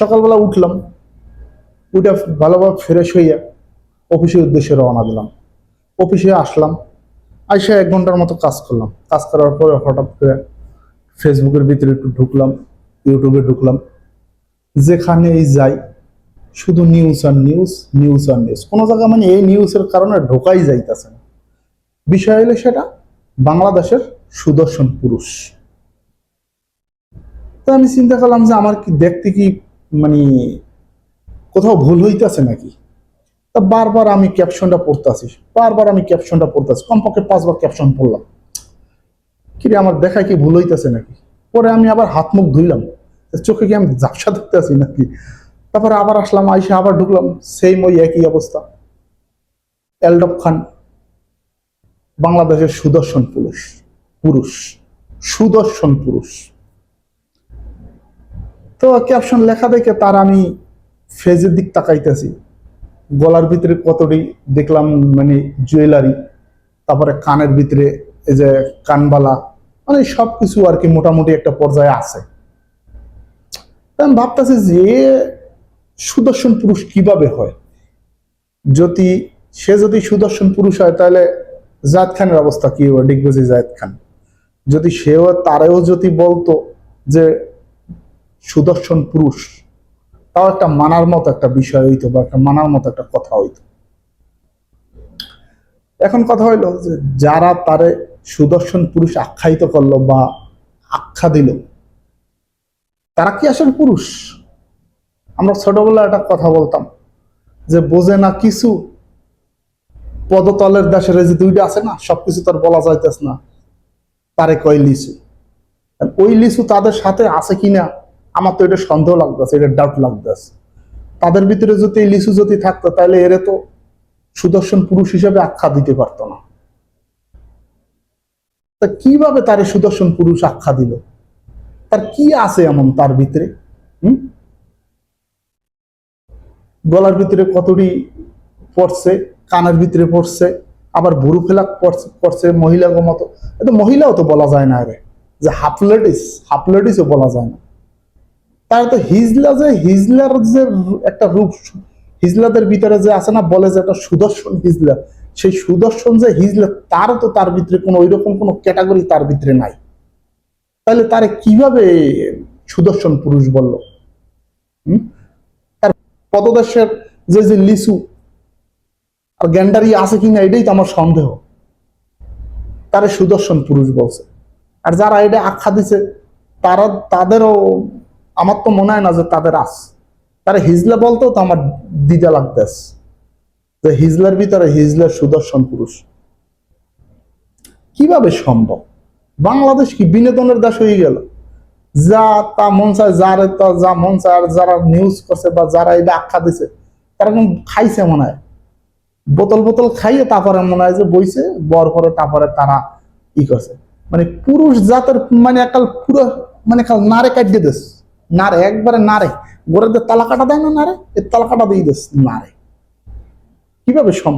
সকালবেলা উঠলাম, উঠে ভালোভাবে ফ্রেশ হইয়া অফিসের উদ্দেশ্যে রওনা দিলাম। অফিসে আসলাম, আইসা এক ঘণ্টার মতো কাজ করলাম। কাজ করার পরে হঠাৎ করে ফেসবুকের ভিতরে একটু ঢুকলাম, ইউটিউবে ঢুকলাম। যেখানেই যাই, শুধু নিউজ আর নিউজ নিউজ আর নিউজ কোনো জায়গায় মানে এই নিউজের কারণে ঢোকাই যাইতেছে না। বিষয় হলো সেটা, বাংলাদেশের সুদর্শন পুরুষ। তো আমি চিন্তা করলাম যে আমার কি দেখতে কি মানে কোথাও ভুল হইতেছে নাকি? তা বারবার আমি ক্যাপশনটা পড়তেছি, বারবার আমি ক্যাপশনটা পড়তেছি, কমপক্ষে পাঁচবার ক্যাপশন পড়লাম। কিরে, আমার দেখায় কি ভুল হইতেছে নাকি? পরে আমি আবার হাত মুখ ধুইলাম চোখে কি আমি ঝাপসা দেখতেছি নাকি? তারপরে আবার আসলাম, আইসে আবার ঢুকলাম সেম ওই একই অবস্থা। এলডপ খান, বাংলাদেশের সুদর্শন পুরুষ পুরুষ, সুদর্শন পুরুষ। তো ক্যাপশন লেখা দেখে তার আমি ফেজের দিক তাকাইতেছি। গলার ভিতরে কতটি দেখলাম মানে জুয়েলারি তারপরে কানের ভিতরে এই যে কানবালা মানে সব কিছু আর কি মোটামুটি একটা পর্যায়ে আছে। আমি ভাবতেছি যে সুদর্শন পুরুষ কীভাবে হয়? যদি সে যদি সুদর্শন পুরুষ হয়, তাহলে জায়দ খানের অবস্থা কি হবে ডিগবাজি জায়দ খান। যদি সেও, তারেও যদি বলতো যে সুদর্শন পুরুষ, তাও একটা মানার মতো একটা বিষয় হইতো বা একটা মানার মতো একটা কথা হইতো। এখন কথা হইল যে যারা তারে সুদর্শন পুরুষ আখ্যায়িত করল বা আখ্যা দিল, তারা কি আসলে পুরুষ? আমরা ছোটবেলায় একটা কথা বলতাম যে বোঝে না কিছু পদতলের দেশের যে দুইটা আছে না, সবকিছু তার বলা যাইতেছে না, তারে কয় লিচু। ওই লিচু তাদের সাথে আছে কিনা আমার তো এটা সন্দেহ লাগতেছে, এটা ডাউট লাগতেছে। তাদের ভিতরে যদি লিচু যদি থাকতো, তাহলে এরে তো সুদর্শন পুরুষ হিসেবে আখ্যা দিতে পারতো না। তা কীভাবে তারে সুদর্শন পুরুষ আখ্যা দিল? তার কি আছে এমন তার ভিতরে? হুম? গলার ভিতরে কতটি পড়ছে, কানের ভিতরে পড়ছে, আবার ভুরু ফেলা পড়ছে পড়ছে মহিলা মতো। এটা মহিলাও তো বলা যায় না রে। যে হাফলেটিস হাফলেটিসও বলা যায় না। তার তো হিজলা যে, হিজলার যে একটা রূপ, হিজলাদের ভিতরে যে আছে না, বলে যে একটা সুদর্শন হিজলা, সেই সুদর্শন যে হিজলা তারও তো তার ভিতরে কোনো, ওইরকম কোনো ক্যাটাগরি তার ভিতরে নাই। তাহলে তারে কীভাবে সুদর্শন পুরুষ বলল? তার পদদেশের যে যে লিচু আর গ্যান্ডারি আছে কিনা, এটাই তো আমার সন্দেহ। তারে সুদর্শন পুরুষ বলছে। আর যারা এটা আখ্যা দিছে, তারা, তাদেরও আমার তো মনে হয় না যে তাদের আস। তারা হিজলা বলতেও তো আমার দিদা লাগতেছে। যে হিজলার ভিতরে হিজলার সুদর্শন পুরুষ। কীভাবে সম্ভব? বাংলাদেশ কি বিনোদনের দেশ হয়ে গেল? যা তা মন চায়, যার তা যা মন চায় যারা নিউজ করছে বা যারা এটা আখ্যা দিছে, তারা কোন খাইছে মনে হয়। বোতল বোতল খাইয়ে তারপরে মনে হয় যে বইছে, বর পরে তারপরে তারা ই করছে। মানে পুরুষ জাতের মানে একাল পুরো মানে কাল নারে কাটিয়ে দিস নারে, একবারে নারে। রে তালা তালাকাটা দেয় না নারে? এর তালাকাটা দিয়ে দিস, নারে। কীভাবে সম্ভব?